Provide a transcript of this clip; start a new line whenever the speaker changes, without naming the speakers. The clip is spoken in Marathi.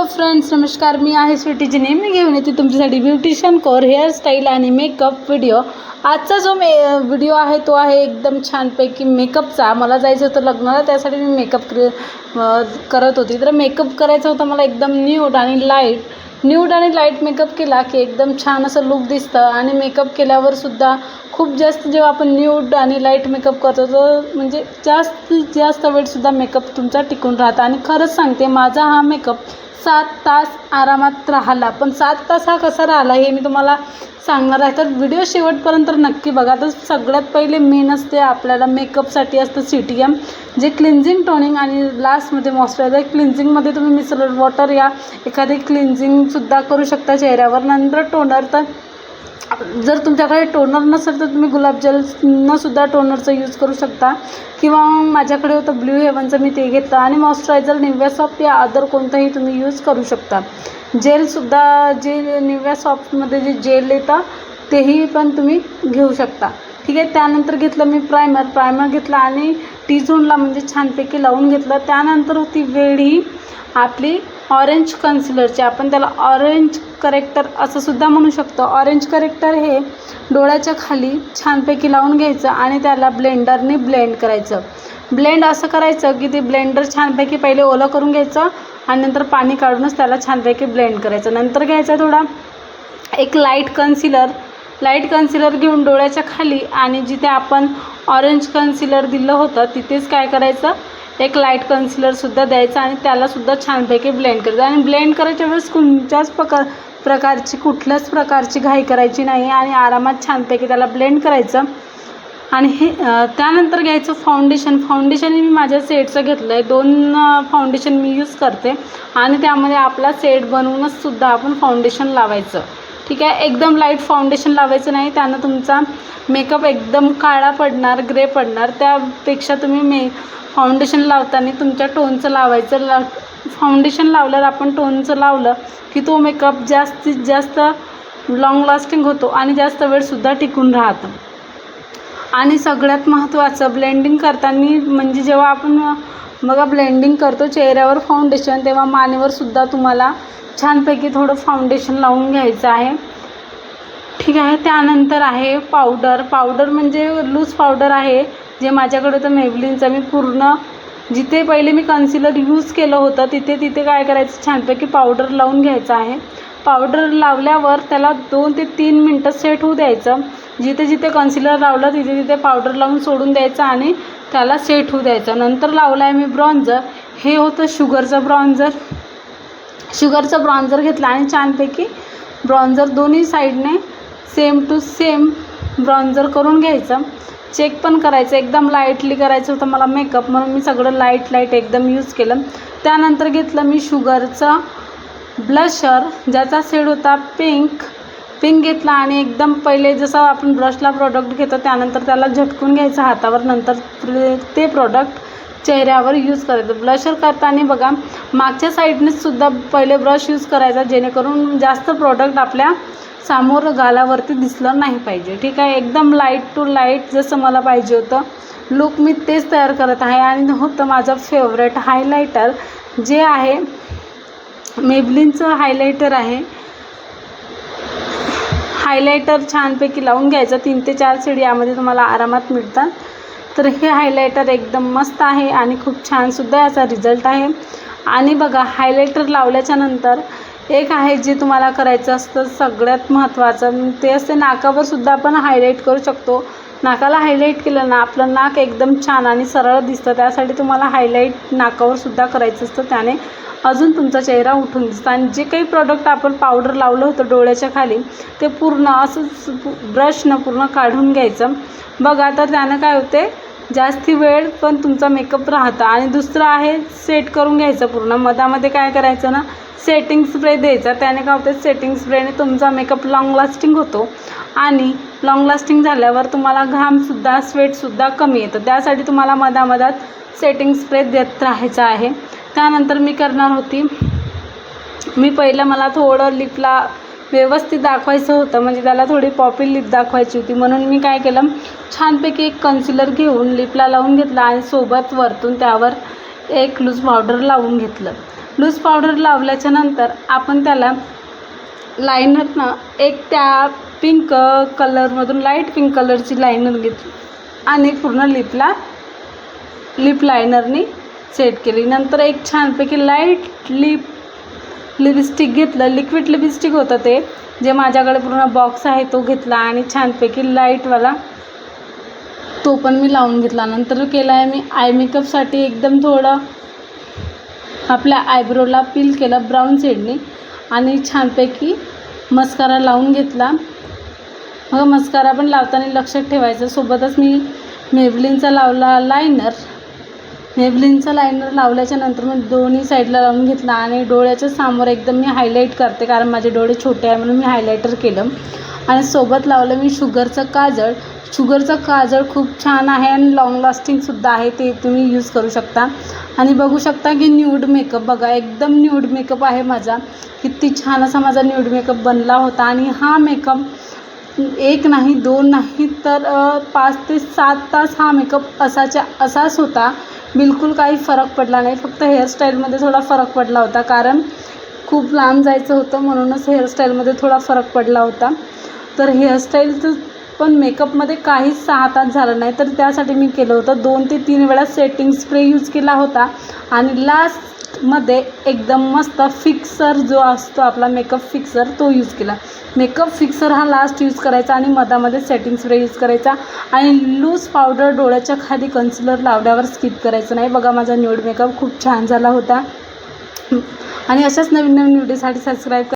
हॅलो फ्रेंड्स नमस्कार. मी आहे स्वीटीची नेहमी घेऊन येते तुमच्यासाठी ब्युटिशियन कोर हेअरस्टाईल आणि मेकअप व्हिडिओ आजचा जो मे व्हिडिओ आहे तो आहे एकदम छानपैकी मेकअपचा मला जायचं होतं लग्नाला त्यासाठी मी मेकअप क्रि करत होती. तर मेकअप करायचा होता मला एकदम न्यूड आणि लाइट न्यूड आणि लाइट मेकअप केला की एकदम छान असं लुक दिसतं. आणि मेकअप केल्यावर सुद्धा खूप जास्त जेव्हा आपण न्यूड आणि लाइट मेकअप करतो तर म्हणजे जास्तीत जास्त वेळसुद्धा मेकअप तुमचा टिकून राहतं. आणि खरंच सांगते माझा हा मेकअप सात तास आरामात राहिला. पण सात तास हा कसा राहिला हे मी तुम्हाला सांगणार आहे. तर व्हिडिओ शेवटपर्यंत नक्की बघा. तर सगळ्यात पहिले मेन असते आपल्याला मेकअपसाठी असतं सी टी एम जे क्लिन्झिंग टोनिंग आणि लास्टमध्ये मॉइश्चरायझर क्लिन्झिंगमध्ये तुम्ही मिसरल वॉटर या एखादी क्लिन्झिंगसुद्धा करू शकता चेहऱ्यावर. नंतर टोनर तर जर तुमच्याकडे टोनर नसेल तर तुम्ही गुलाबजलनं सुद्धा टोनरचा यूज करू शकता. किंवा माझ्याकडे होतं ब्ल्यू हेवनचं मी ते घेतलं. आणि मॉइश्चरायझर निव्या सॉफ्ट या अदर कोणतंही तुम्ही यूज करू शकता. जेलसुद्धा जे निव्या सॉफ्टमध्ये जे जेल येतं तेही पण तुम्ही घेऊ शकता. ठीक आहे त्यानंतर घेतलं मी प्रायमर प्रायमर घेतला आणि टी झोनला म्हणजे छानपैकी लावून घेतलं. त्यानंतर होती वेळ ही आपली ऑरेंज कन्सिलरचे आपण त्याला ऑरेंज करेक्टर असं सुद्धा म्हणू शकतो. ऑरेंज करेक्टर हे डोळ्याच्या खाली छानपैकी लावून घ्यायचं आणि त्याला ब्लेंडरने ब्लेंड करायचं. ब्लेंड असं करायचं की ते ब्लेंडर छानपैकी पहिले ओलं करून घ्यायचं आणि नंतर पाणी काढूनच त्याला छानपैकी ब्लेंड करायचं. नंतर घ्यायचा थोडा एक लाइट कन्सिलर लाइट कन्सिलर घेऊन डोळ्याच्या खाली आणि जिथे आपण ऑरेंज कन्सिलर दिलं होतं तिथेच काय करायचं? एक लाइट कन्सिलरसुद्धा द्यायचं आणि त्यालासुद्धा छानपैकी ब्लेंड करायचं. आणि ब्लेंड करायच्या वेळेस कोणत्याच प्रकार प्रकारची कुठल्याच प्रकारची घाई करायची नाही आणि आरामात छानपैकी त्याला ब्लेंड करायचं. आणि हे त्यानंतर घ्यायचं फाउंडेशन फाउंडेशन मी माझ्या सेटचं घेतलं आहे दोन फाउंडेशन मी यूज करते. आणि त्यामध्ये आपला सेट बनवूनच सुद्धा आपण फाउंडेशन लावायचं. ठीक आहे एकदम लाइट फाउंडेशन लावायचं नाही त्यानं तुमचा मेकअप एकदम काळा पडणार ग्रे पडणार. त्यापेक्षा तुम्ही मे फाउंडेशन लावताना तुमच्या टोनचं लावायचं. ला फाउंडेशन लावल्यावर आपण टोनचं लावलं की तो मेकअप जास्तीत जास्त लाँग लास्टिंग होतो आणि जास्त वेळसुद्धा टिकून राहतं. आणि सगळ्यात महत्त्वाचं ब्लेंडिंग करताना म्हणजे जेव्हा आपण बघा ब्लेंडिंग करतो चेहऱ्यावर फाउंडेशन तेव्हा मानेवर सुद्धा तुम्हाला छानपैकी थोडं फाउंडेशन लावून घ्यायचं आहे. ठीक आहे त्यानंतर आहे पावडर पावडर म्हणजे लूज पावडर आहे जे माझ्याकडे तर मेबलिनचं मी पूर्ण जिथे पहिले मी कन्सिलर यूज केलं होतं तिथे तिथे काय करायचं छानपैकी पावडर लावून घ्यायचं आहे. पावडर लावल्यावर त्याला दोन ते तीन मिनटं सेट होऊ द्यायचं. जिथे जिथे कन्सिलर लावलं तिथे तिथे पावडर लावून सोडून द्यायचं आणि त्याला सेट होऊ द्यायचं. नंतर लावलं आहे मी ब्रॉन्झर. हे होतं शुगरचं ब्रॉन्झर. शुगरचं ब्रॉन्झर घेतलं आणि छानपैकी ब्रॉन्झर दोन्ही साईडने सेम टू सेम ब्रॉन्झर करून घ्यायचं. चेक पण करायचं. एकदम लाईटली करायचं होतं मला मेकअप म्हणून मी सगळं लाइट लाइट एकदम यूज केलं. त्यानंतर घेतलं मी शुगरचं ब्लशर ज्याचा शेड होता पिंक पिंक घेतला आणि एकदम पहिले जसं आपण ब्रशला प्रोडक्ट घेतो त्यानंतर त्याला झटकून घ्यायचं हातावर नंतर ते- प्रॉडक्ट प्रोडक्ट चेहऱ्यावर यूज करायचं. ब्लशर करताना बघा मागच्या साईडनेच सुद्धा पहिले ब्रश यूज करायचा जेणेकरून जास्त प्रोडक्ट आपल्यासमोर गालावरती दिसलं नाही पाहिजे. ठीक आहे? एकदम लाइट टू लाइट जसं मला पाहिजे होतं. लुक मी तेच तयार करत आहे आणि होतं माझं फेवरेट हायलायटर जे आहे मेबलिनचं हायलायटर आहे. हायलायटर छानपैकी लावून घ्यायचं. तीन ते चार शिडी यामध्ये तुम्हाला आरामात मिळतात. तर हे हायलायटर एकदम मस्त आहे आणि खूप छानसुद्धा याचा रिझल्ट आहे. आणि बघा हायलायटर लावल्याच्या नंतर एक आहे जे तुम्हाला करायचं असतं सगळ्यात महत्त्वाचं ते असते नाकावर सुद्धा आपण हायलाईट करू शकतो. नाकाला हायलाईट केलं ना आपलं नाक एकदम छान आणि सरळ दिसतं. त्यासाठी तुम्हाला हायलाईट नाकावर सुद्धा करायचं असतं. त्याने अजून तुमचा चेहरा उठून दिसतो. आणि जे काही प्रॉडक्ट आपण पावडर लावलं होतं डोळ्याच्या खाली ते पूर्ण असंच ब्रशनं पूर्ण काढून घ्यायचं. बघा तर त्यानं काय होते जास्ती वेळ पण तुमचा मेकअप राहता. आणि दुसरं आहे सेट करून घ्यायचं पूर्ण. मधामध्ये काय करायचं ना सेटिंग स्प्रे द्यायचा. त्याने काय होतं सेटिंग स्प्रेने तुमचा मेकअप लाँग लास्टिंग होतो. आणि लाँग लास्टिंग झाल्यावर तुम्हाला घामसुद्धा स्वेटसुद्धा कमी येतं. त्यासाठी तुम्हाला मधामधात सेटिंग स्प्रे देत राहायचा आहे. त्यानंतर मी करणार होती मी पहिलं मला थोडं लिपला व्यवस्थित दाखवायचं होतं. म्हणजे त्याला थोडी पॉपी लिप दाखवायची होती. म्हणून मी काय केलं छानपैकी एक कन्सिलर घेऊन लिपला लावून घेतला आणि सोबत वरतून त्यावर एक लूज पावडर लावून घेतलं. लूज पावडर लावल्याच्या नंतर आपण त्याला लायनरनं एक त्या पिंक कलरमधून लाइट पिंक कलरची लायनर घेतली आणि पूर्ण लिपला लिप लायनरनी सेट केली. नंतर एक छानपैकी लाइट लिप लिपस्टिक घेतलं लिक्विड लिपस्टिक होतं ते. जे माझ्याकडे पूर्ण बॉक्स आहे तो घेतला आणि छानपैकी लाईटवाला तो पण मी लावून घेतला. नंतर केला आहे मी आय मेकअपसाठी एकदम थोडं आपल्या आयब्रोला पील केलं ब्राऊन शेडने आणि छानपैकी मस्कारा लावून घेतला. मग मस्कारा पण लावताना लक्षात ठेवायचं. सोबतच मी मेबलिनचा लावला लायनर मेबलिनचा लायनर लावल्याच्या नंतर मी दोन्ही साईडला लावून घेतला आणि डोळ्याच्या समोर एकदम मी हायलाईट करते कारण माझे डोळे छोटे आहे म्हणून मी हायलायटर केलं. आणि सोबत लावलं मी शुगरचं काजळ. शुगरचं काजळ खूप छान आहे आणि लाँग लास्टिंगसुद्धा आहे ते तुम्ही यूज करू शकता. आणि बघू शकता की न्यूड मेकअप बघा एकदम न्यूड मेकअप आहे माझा. किती छान असा माझा न्यूड मेकअप बनला होता. आणि हा मेकअप एक नाही दोन नाही तर पाच ते सात तास हा मेकअप असाच्या असाच होता. बिलकुल काही फरक पडला नाही. फक्त हेअरस्टाईलमध्ये थोडा फरक पडला होता. कारण खूप लांब जायचं होतं म्हणूनच हेअरस्टाईलमध्ये थोडा फरक पडला होता. तर हेअरस्टाईलचं पण मेकअपमध्ये काहीच सहा तास झालं नाही. तर त्यासाठी मी केलं होतं दोन ते तीन वेळा सेटिंग स्प्रे यूज केला होता. आणि लास्ट मध्ये एकदम मस्त फिक्सर जो असतो आपला मेकअप फिक्सर तो यूज केला. मेकअप फिक्सर हा लास्ट यूज करायचा आणि मधामध्ये सेटिंग स्प्रे यूज करायचा. आणि लूज पावडर डोळ्याच्या खाली कन्सिलर लावल्यावर स्किप करायचं नाही. बघा माझा न्यूड मेकअप खूप छान झाला होता. आणि अशाच नवीन नवीन व्हिडिओसाठी सबस्क्राईब